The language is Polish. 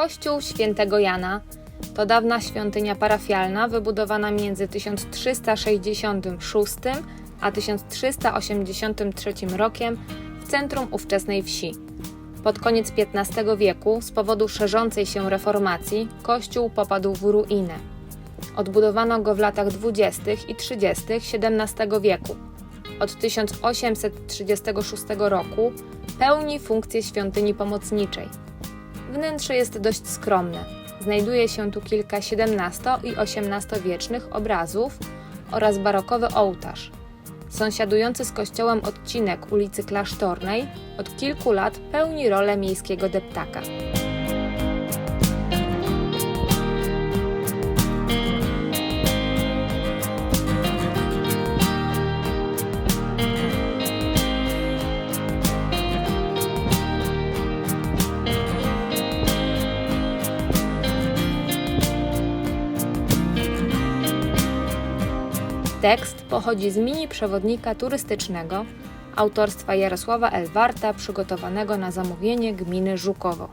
Kościół Świętego Jana to dawna świątynia parafialna wybudowana między 1366 a 1383 rokiem w centrum ówczesnej wsi. Pod koniec XV wieku, z powodu szerzącej się reformacji, kościół popadł w ruinę. Odbudowano go w latach 20. i 30. XVII wieku. Od 1836 roku pełni funkcję świątyni pomocniczej. Wnętrze jest dość skromne. Znajduje się tu kilka XVII i XVIII-wiecznych obrazów oraz barokowy ołtarz. Sąsiadujący z kościołem odcinek ulicy Klasztornej od kilku lat pełni rolę miejskiego deptaka. Tekst pochodzi z mini przewodnika turystycznego autorstwa Jarosława Elwarta, przygotowanego na zamówienie gminy Żukowo.